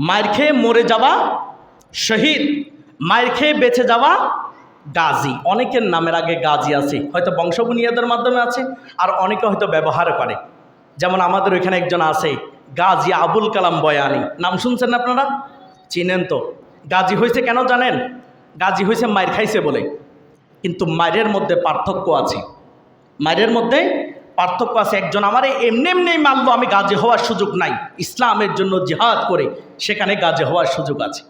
মায়ের খেয়ে মরে যাওয়া শহীদ, মায়ের খেয়ে বেঁচে যাওয়া গাজী। অনেকের নামের আগে গাজী আছে, হয়তো বংশবুনিয়াদের মাধ্যমে আছে, আর অনেকে হয়তো ব্যবহার করে। যেমন আমাদের ওইখানে একজন আছে, গাজী আবুল কালাম বয়ানি। নাম শুনছেন আপনারা? চিনেন তো। গাজী হয়েছে কেন জানেন? গাজী হয়েছে মায়ের খাইছে বলে। কিন্তু মায়ের মধ্যে পার্থক্য আছে। মায়ের মধ্যে পার্থক্য আছে একজন আমার এমনি এমনি মানলো আমি গাজে হওয়ার সুযোগ নাই। ইসলামের জন্য জেহাদ করে সেখানে গাজে হওয়ার সুযোগ আছে।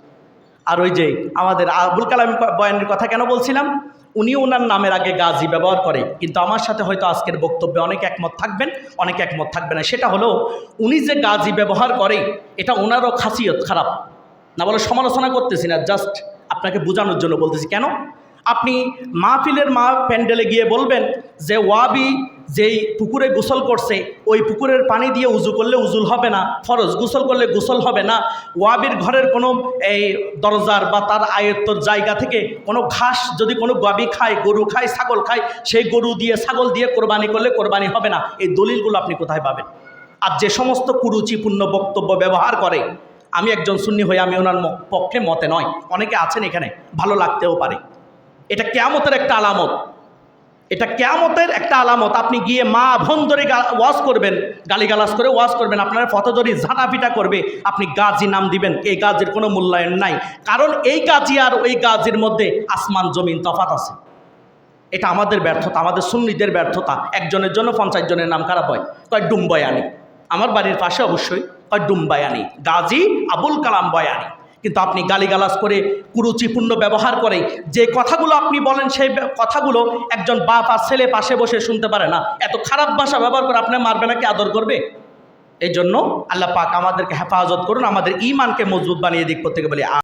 আর ওই যে আমাদের আবুল কালাম বয়ানের কথা কেন বলছিলাম? উনি ওনার নামের আগে গাজী ব্যবহার করে, কিন্তু আমার সাথে হয়তো আজকের বক্তব্যে অনেক একমত থাকবেন, অনেক একমত থাকবে না। সেটা হলো, উনি যে গাজী ব্যবহার করে, এটা ওনারও খাসিয়ত খারাপ। না বলে সমালোচনা করতেছি না, জাস্ট আপনাকে বোঝানোর জন্য বলতেছি। কেন? আপনি মাহফিলের মা প্যান্ডেলে গিয়ে বলবেন যে ওয়াবি যেই পুকুরে গোসল করছে, ওই পুকুরের পানি দিয়ে উজু করলে উজুল হবে না, ফরজ। গোসল করলে গোসল হবে না। ওয়াবির ঘরের কোনো এই দরজার বা তার আয়ত্তর জায়গা থেকে কোনো ঘাস যদি কোনো গাবি খায়, গরু খায়, ছাগল খায়, সেই গরু দিয়ে, ছাগল দিয়ে কোরবানি করলে কোরবানি হবে না। এই দলিলগুলো আপনি কোথায় পাবেন? আর যে সমস্ত কুরুচিপূর্ণ বক্তব্য ব্যবহার করে, আমি একজন সুন্নি হয়ে, আমি ওনার পক্ষে মতে নয়। অনেকে আছেন এখানে, ভালো লাগতেও পারে। এটা কেয়ামতের একটা আলামত। এটা কেয়ামতের একটা আলামত। আপনি গিয়ে মা ভন ধরে ওয়াজ করবেন, গালিগালাজ করে ওয়াজ করবেন, আপনার ফতদরি ঝাঁটাপিটা করবে, আপনি গাজী নাম দিবেন। এই গাজীর কোনো মূল্যায়ন নাই। কারণ এই গাজী আর ওই গাজীর মধ্যে আসমান, জমিন তফাত আছে। এটা আমাদের ব্যর্থতা, আমাদের সুন্নিদের ব্যর্থতা। একজনের জন্য পঞ্চাশ জনের নাম খারাপ হয়। কয় ডুম্বয়ানি আমার বাড়ির পাশে অবশ্যই কয় ডুম্বায়ানি গাজী আবুল কালাম বয়ানি। কিন্তু আপনি গালিগালাজ করে, কুরুচিপূর্ণ ব্যবহার করে, যে কথাগুলো আপনি বলেন সেই কথাগুলো একজন বাপ আর ছেলে পাশে বসে শুনতে পারে না। এত খারাপ ভাষা ব্যবহার করে আপনি মারবে না কি আদর করবে? এই জন্য আল্লাহ পাক আমাদেরকে হেফাজত করুন, আমাদের ইমানকে মজবুত বানিয়ে দিক প্রত্যেকে বলি